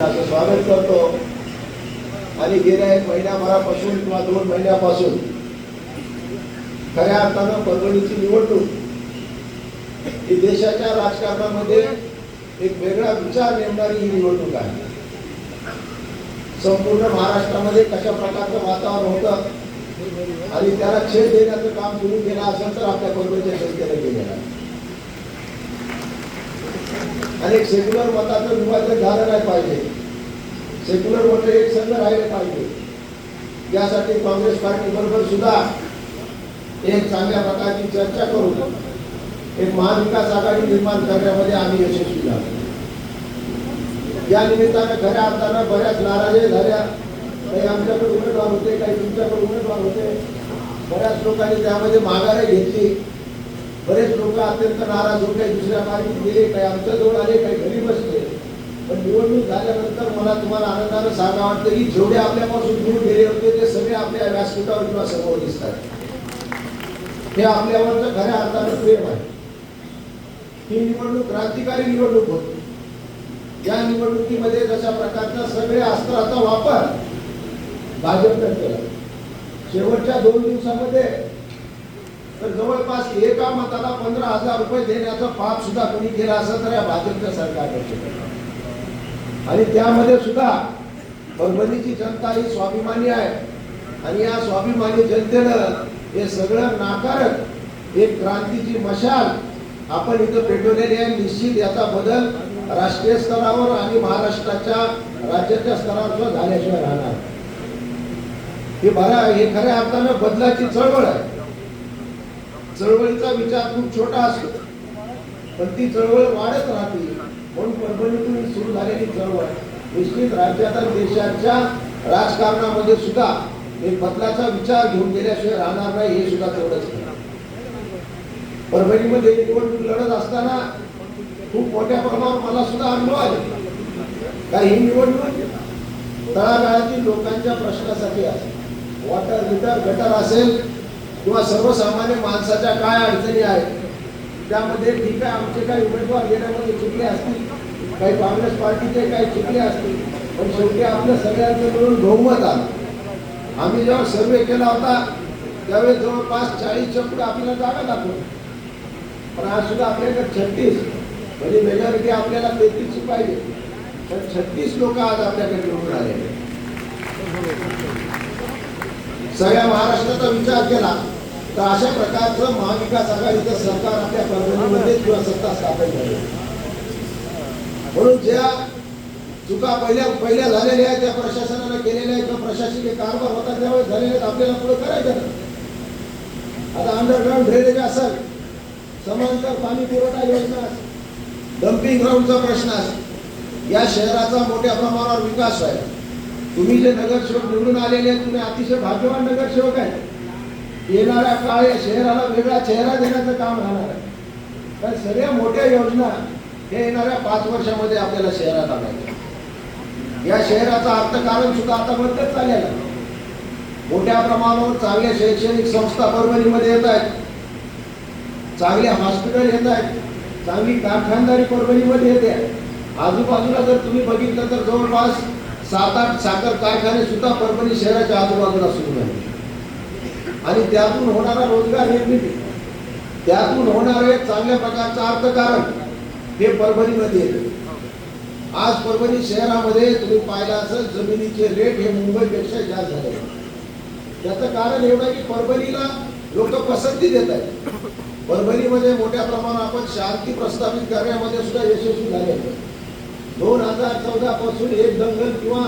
स्वागत करतो. आणि गेल्या एक महिन्याभरापासून किंवा दोन महिन्यापासून खऱ्या अर्थानं परभणीची निवडणूक ही देशाच्या राजकारणामध्ये एक वेगळा विचार नेमणारी ही निवडणूक आहे. संपूर्ण महाराष्ट्रामध्ये कशा प्रकारचं वातावरण होतं आणि त्याला छेद देण्याचं काम सुरू केलं असेल तर आपल्या परभणीच्या जनतेने केलेलं आहे. आणि एक सेक्युलर मताचं विभाजन झालं नाही पाहिजे. सेक्युलर मत एक संघ राहिले पाहिजे. यासाठी काँग्रेस पार्टी बरोबर सुद्धा एक चांगल्या प्रकारची चर्चा करून एक महाविकास आघाडी निर्माण करण्यामध्ये आम्ही यशस्वी झालो. या निमित्तानं खऱ्या अर्थानं बऱ्याच नाराजी झाल्या. काही आमच्याकडे उमेदवार होते काही तुमच्याकडे उमेदवार होते. बऱ्याच लोकांनी त्यामध्ये माघारी घेतली. बरेच लोक अत्यंत नाराज होते दुसऱ्या मार्गी गेले काही आमच्याजवळ आले काही घरी बसले. पण निवडणूक झाल्यानंतर मला तुम्हाला आनंदानं सांगा वाटतं की जेवढे आपल्यापासून दूर गेले होते ते सगळे आपल्या व्यासपीठावर किंवा समोर दिसतात. हे आपल्यावरचं खऱ्या अर्थानं प्रेम आहे. ही निवडणूक क्रांतिकारी निवडणूक होती. या निवडणुकीमध्ये जशा प्रकारचा सगळ्या अस्त्राचा वापर भाजपनं केला. शेवटच्या दोन दिवसामध्ये तर जवळपास एका मताला पंधरा हजार रुपये देण्याचा पाप सुद्धा कोणी केला असं तर या भाजपच्या सरकारने आणि त्यामध्ये सुद्धा परभणीची जनता ही स्वाभिमानी आहे. आणि या स्वाभिमानी जनतेनं हे सगळं नाकारत एक क्रांतीची मशाल आपण इथं पेटवलेली आहे. निश्चित याचा बदल राष्ट्रीय स्तरावर आणि महाराष्ट्राच्या राज्याच्या स्तरावर सुद्धा झाल्याशिवाय राहणार. हे बरा हे खऱ्या अर्थानं बदलाची चळवळ आहे. चळवळीचा विचार खूप छोटा असतो. पण ती चळवळ वाढत राहते. म्हणून परभणीतून सुरू झालेली चळवळ निश्चित राज्यात आणि देशाच्या राजकारणामध्ये सुद्धा एक बदलाचा विचार घेऊन गेल्याशिवाय राहणार नाही हे सुद्धा तेवढंच परभणीमध्ये निवडणूक लढत असताना खूप मोठ्या प्रमाणावर मला सुद्धा अनुभव आले. कारण ही निवडणूक तळागाळातील लोकांच्या प्रश्नासाठी असेल वॉटर मीटर गटर असेल किंवा सर्वसामान्य माणसाच्या काय अडचणी आहेत त्यामध्ये ठीक आहे आमचे काही उमेदवार गेल्यामध्ये चुकले असतील काही काँग्रेस पार्टीचे काही चुकले असतील पण शेवटी आपलं सगळ्यांचं मिळून बहुमत आलं. आम्ही जेव्हा सर्वे केला होता त्यावेळेस जवळपास चाळीसच्या पुढे आपल्याला जागा दाखवली. पण आज सुद्धा आपल्याकडे छत्तीस म्हणजे मेजॉरिटी आपल्याला तेहतीसची पाहिजे. पण छत्तीस लोक आज आपल्याकडे निवडून आलेले सगळ्या महाराष्ट्राचा विचार केला तर अशा प्रकारचं महाविकास आघाडीचं सरकार आपल्या परभणीमध्ये किंवा सत्ता स्थापन झाली. म्हणून ज्या चुका पहिल्या पहिल्या झालेल्या आहेत त्या प्रशासनानं केलेल्या आहेत किंवा प्रशासकीय कारभार होता त्यावेळेस झालेले आहेत आपल्याला पुढे करायचं ना आता अंडरग्राऊंड ड्रेनेज असेल समांतर पाणी पुरवठा योजना असेल डम्पिंग ग्राउंडचा प्रश्न असेल या शहराचा मोठ्या प्रमाणावर विकास व्हायला. तुम्ही जे नगरसेवक निवडून आलेले आहेत तुम्ही अतिशय भाग्यवान नगरसेवक आहेत. येणाऱ्या काळ या शहराला वेगळा चेहरा देण्याचं काम राहणार आहे. तर सगळ्या मोठ्या योजना हे येणाऱ्या पाच वर्षामध्ये आपल्याला शहरात आणायचं या शहराचा अर्थकारण सुद्धा आता बंदच चाललेला आहे. मोठ्या प्रमाणावर चांगल्या शैक्षणिक संस्था परभणीमध्ये येत आहेत. चांगले हॉस्पिटल येत आहेत. चांगली कारखानदारी परभणीमध्ये येते. आजूबाजूला जर तुम्ही बघितलं तर जवळपास सात आठ साखर कारखाने सुद्धा परभणी शहराच्या आजूबाजूला सुरू झाले. आणि त्यातून होणारा रोजगार निर्मिती त्यातून होणारे चांगल्या प्रकारचं अर्थकारण हे परभणीमध्ये येते. आज परभणी शहरामध्ये तुम्ही पाहिलं असेल जमिनीचे रेट हे मुंबईपेक्षा जास्त झाले. त्याचं कारण एवढं आहे की परभणीला लोक पसंती देत आहेत. परभणीमध्ये मोठ्या प्रमाणात आपण शांती प्रस्थापित करण्यामध्ये सुद्धा यशस्वी झाले दोन हजार चौदा पासून एक दंगल किंवा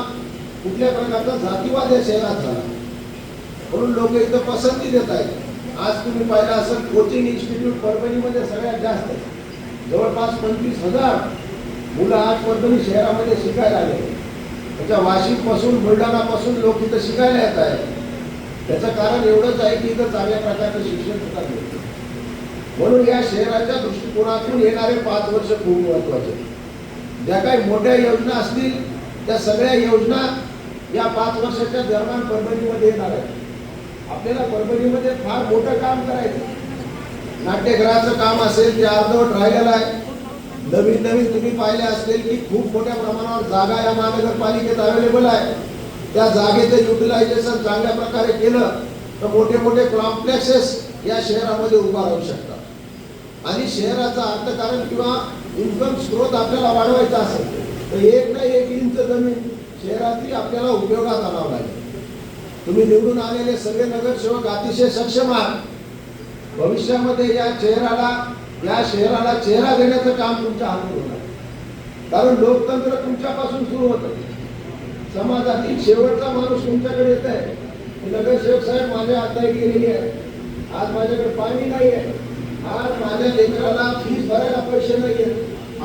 कुठल्या प्रकारचा जातीवाद या शहरात झाला म्हणून लोक इथं पसंती देत आहेत. आज तुम्ही पाहिलं असेल कोचिंग इन्स्टिट्यूट परभणीमध्ये सगळ्यात जास्त आहे. जवळपास पंचवीस हजार मुलं आज परभणी शहरामध्ये शिकायला आले. त्याच्या वाशिमपासून बुलढाणापासून लोक इथं शिकायला येत आहेत. त्याचं कारण एवढंच आहे की इथं चांगल्या प्रकारचं शिक्षण सुद्धा मिळतं. म्हणून या शहराच्या दृष्टिकोनातून येणारे पाच वर्ष खूप महत्त्वाचे. ज्या काही मोठ्या योजना असतील त्या सगळ्या योजना या पाच वर्षाच्या दरम्यान परभणीमध्ये येणार आहेत. आपल्याला परभणीमध्ये फार मोठं काम करायचं. नाट्यगृहाचं काम असेल ते अर्धवट राहिलेलं आहे. नवीन नवीन तुम्ही पाहिले असतील की खूप मोठ्या प्रमाणावर जागा या महानगरपालिकेत अवेलेबल आहे. त्या जागेचं युटिलायझेशन चांगल्या प्रकारे केलं तर मोठे मोठे कॉम्प्लेक्सेस या शहरामध्ये उभा राहू शकतात. आणि शहराचा अर्थकारण किंवा इन्कम स्रोत आपल्याला वाढवायचा असेल तर एक ना एक इंच जमीन शहरातली आपल्याला उपयोगात आणावं लागेल. तुम्ही निवडून आलेले सगळे नगरसेवक अतिशय सक्षम आहात. भविष्यामध्ये या चेहराला या शहराला चेहरा देण्याचं काम तुमच्या हातून होणार. कारण लोकतंत्र तुमच्यापासून सुरू होतं. समाजातील शेवटचा माणूस तुमच्याकडे येत आहे नगरसेवक साहेब माझ्या हाताई गेलेली आहे आज माझ्याकडे पाणी नाही आहे आज माझ्या लेकराला फीस भरायला पैसे नाही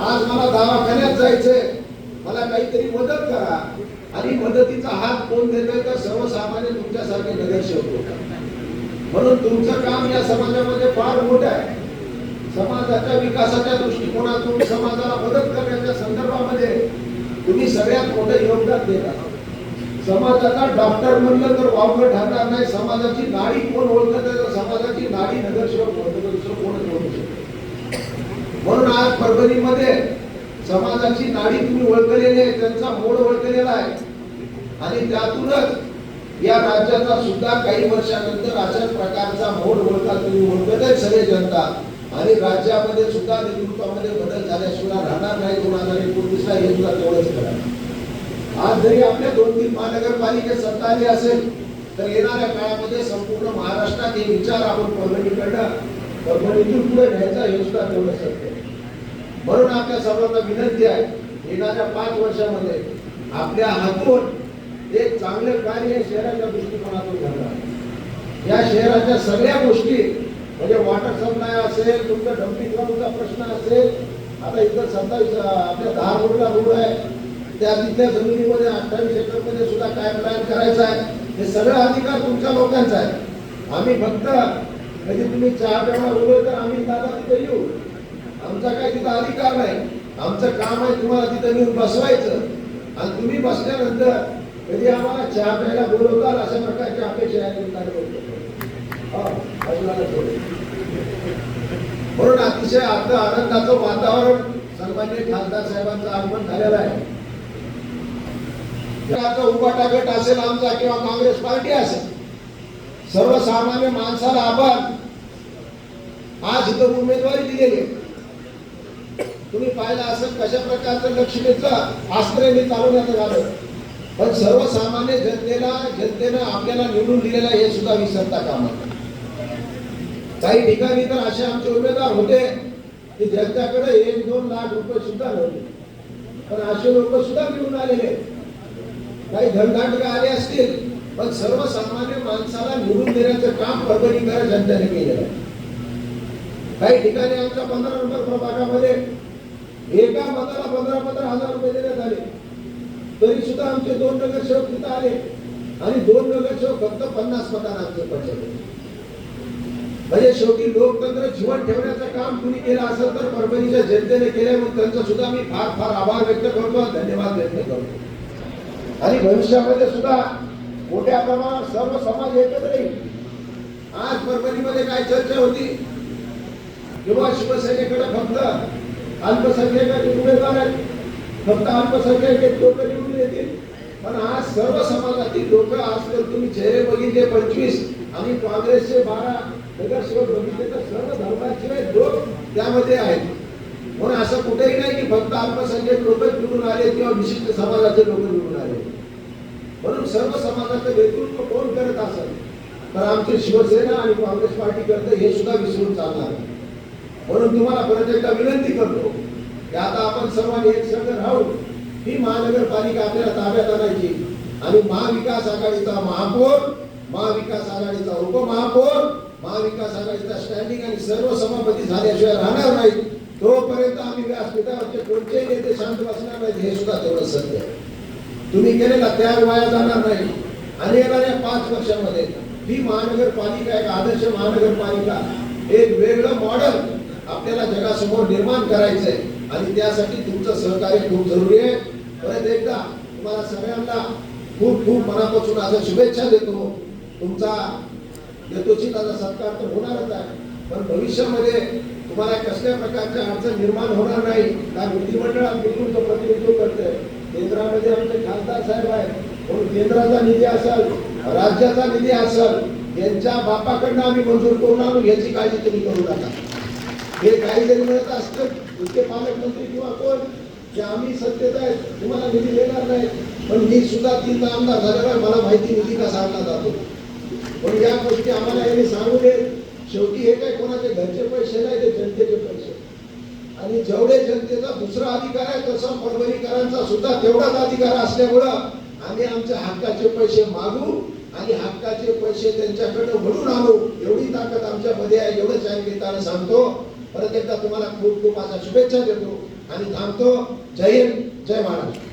आज मला दवाखान्यात जायचंय. मला काहीतरी मदत करा. आणि मदतीचा हात कोण देतोय तर सर्वसामान्य तुमच्यासारखे नगरसेवक होतात म्हणून तुमचं काम या समाजामध्ये फार मोठं आहे. समाजाच्या विकासाच्या दृष्टिकोनातून समाजाला मदत करण्याच्या संदर्भामध्ये तुम्ही सगळ्यात मोठं योगदान देता. समाजाचा डॉक्टर म्हणलं तर वावगं ठरणार नाही. समाजाची नाडी कोण ओळखत आहे? तर समाजाची नाडी नगरसेवक ओळखत दुसरं कोणच ओळखू म्हणून आज परभणीमध्ये समाजाची नाडी तुम्ही ओळखलेली आहे त्यांचा मोड ओळखलेला आहे. आणि त्यातूनच या राज्याचा सुद्धा काही वर्षानंतर अशाच प्रकारचा मोड ओळखा तुम्ही ओळखत आहे सगळे जनता. आणि राज्यामध्ये सुद्धा नेतृत्वामध्ये बदल झाल्याशिवाय राहणार नाही दोन हजार एकोणतीसला हे सुद्धा तेवढंच करा. आज जरी आपल्या दोन तीन महानगरपालिकेत सत्ता आली असेल तर येणाऱ्या काळामध्ये संपूर्ण महाराष्ट्रात हे विचार आपण परभणीकडनं परभणीतून पुढे न्यायचा हे सुद्धा तेवढं सत्य. म्हणून आपल्या सर्वांना विनंती आहे येणाऱ्या पाच वर्षामध्ये आपल्या हातून एक चांगलं कार्य शहराच्या दृष्टिकोनातून घडणार या शहराच्या सगळ्या गोष्टी म्हणजे वॉटर सप्लाय असेल तुमचा डम्पिंग ग्राउंडचा प्रश्न असेल आता इथं सत्तावीस आपल्या दहा रोडला रोड आहे. त्या तिथल्या जमिनीमध्ये अठ्ठावीस एकरमध्ये सुद्धा काय प्लॅन करायचा आहे हे सगळं अधिकार तुमच्या लोकांचा आहे. आम्ही फक्त म्हणजे तुम्ही चहा प्यायला उभे तर आम्ही दादा तिथे येऊ. आमचा काय तिथं अधिकार नाही. आमचं काम आहे तुम्हाला तिथं नेऊन बसवायचं. आणि तुम्ही बसल्यानंतर कधी आम्हाला चहा प्यायला बोलवताल अशा प्रकारची अपेक्षा आहे हो, म्हणून अतिशय आता आनंदाचं वातावरण सर्वांनी खासदार साहेबांचं आगमन झालेलं आहे. उभाटा गट असेल आमचा किंवा काँग्रेस पार्टी असेल. सर्वसामान्य माणसाला आपण आज इथं उमेदवारी दिलेली तुम्ही पाहिलं असेल कशा प्रकारचं लक्ष्मीचं आश्रय चालवण्यात झालं पण सर्वसामान्य जनतेला जनतेनं आपल्याला निवडून दिलेलं आहे हे सुद्धा विसरता कामा काही ठिकाणी तर असे आमचे उमेदवार होते की ज्यांच्याकडे एक दोन लाख रुपये सुद्धा नव्हते. पण असे लोक सुद्धा निवडून आलेले आहेत. काही धनदांडगा आले असतील पण सर्वसामान्य माणसाला निवडून देण्याचं काम परभणीकर जनतेने केलेलं आहे. काही ठिकाणी आमच्या पंधरा नंबर प्रभागामध्ये एका मताला पंधरा पंधरा हजार रुपये देण्यात आले. तरी सुद्धा आमचे दोन नगरसेवक तिथं आले आणि दोन नगरसेवक फक्त पन्नास मतांना आमचे पडले म्हणजे शेवटी लोकतंत्र जीवन ठेवण्याचं काम कुणी केलं असेल तर परभणीच्या जनतेने केलं त्यांचा सुद्धा मी फार फार आभार व्यक्त करतो धन्यवाद व्यक्त करतो. आणि भविष्यामध्ये सुद्धा मोठ्या प्रमाणात सर्व समाज एकत्र येईल. आज परभणीमध्ये काय चर्चा होती? किंवा शिवसेनेकडे फक्त अल्पसंख्याकाचे उमेदवार आहेत. फक्त अल्पसंख्याक लोक निवडून येतील. पण आज सर्व समाजातील लोक आजकाल तुम्ही चेहरे बघितले पंचवीस आणि काँग्रेसचे बारा नगरसेवक बघितले तर सर्व धर्माशिवाय लोक त्यामध्ये आहेत. म्हणून असं कुठेही नाही की फक्त अल्पसंख्याक लोक निवडून आले किंवा विशिष्ट समाजाचे लोक निवडून आले. म्हणून सर्व समाजाचं नेतृत्व कोण करत असेल तर आमची शिवसेना आणि काँग्रेस पार्टी करते हे सुद्धा विसरून चालणार म्हणून तुम्हाला परत एकदा विनंती करतो की आता आपण सर्वांनी एक संघ राहून ही महानगरपालिका आपल्याला ताब्यात आणायची. आणि महाविकास आघाडीचा महापौर महाविकास आघाडीचा उपमहापौर महाविकास आघाडीचा स्टँडिंग आणि सर्व सभापती झाल्याशिवाय राहणार नाहीत. तोपर्यंत आम्ही व्यासपीठावरचे कोणतेही नेते शांत बसणार नाहीत हे सुद्धा तेवढं सत्य तुम्ही केलेला त्याग वाया जाणार नाही. आणि येणाऱ्या पाच वर्षामध्ये ही महानगरपालिका एक आदर्श महानगरपालिका एक वेगळं मॉडेल आपल्याला जगासमोर निर्माण करायचंय. आणि त्यासाठी तुमचं सहकार्य खूप जरुरी आहे. परत एकदा तुम्हाला सगळ्यांना खूप खूप मनापासून आज शुभेच्छा देतो. तुमचा यथोचित आता सत्कार तर होणारच आहे. पण भविष्यामध्ये तुम्हाला कसल्या प्रकारच्या अडचण निर्माण होणार नाही त्या विधिमंडळ बिलकुल तो प्रतिनिधित्व करतोय. केंद्रामध्ये आमचे खासदार साहेब आहेत. म्हणून केंद्राचा निधी असेल राज्याचा निधी असेल यांच्या बापाकडनं आम्ही मंजूर करून आणू याची काळजी तुम्ही करू नका. हे काही जरी मिळत असतं इतके पालकमंत्री किंवा कोण की आम्ही सत्तेत आहेत तुम्हाला निधी देणार नाही पण मी सुद्धा तीनदा आमदार झाल्यावर मला माहिती निधी कसा आणला जातो? पण या गोष्टी आम्हाला यांनी सांगू नये शेवटी हे काय कोणाचे घरचे पैसे नाही ते जनतेचे पैसे. आणि जेवढे जनतेचा दुसरा अधिकार आहे तसा परभणीकरांचा सुद्धा तेवढाच अधिकार असल्यामुळं आम्ही आमच्या हक्काचे पैसे मागू आणि हक्काचे पैसे त्यांच्याकडे म्हणून आणू. एवढी ताकद आमच्यामध्ये आहे एवढंच आहे सांगतो. परत एकदा तुम्हाला खूप खूप माझ्या शुभेच्छा देतो आणि थांबतो. जय हिंद जय महाराष्ट्र.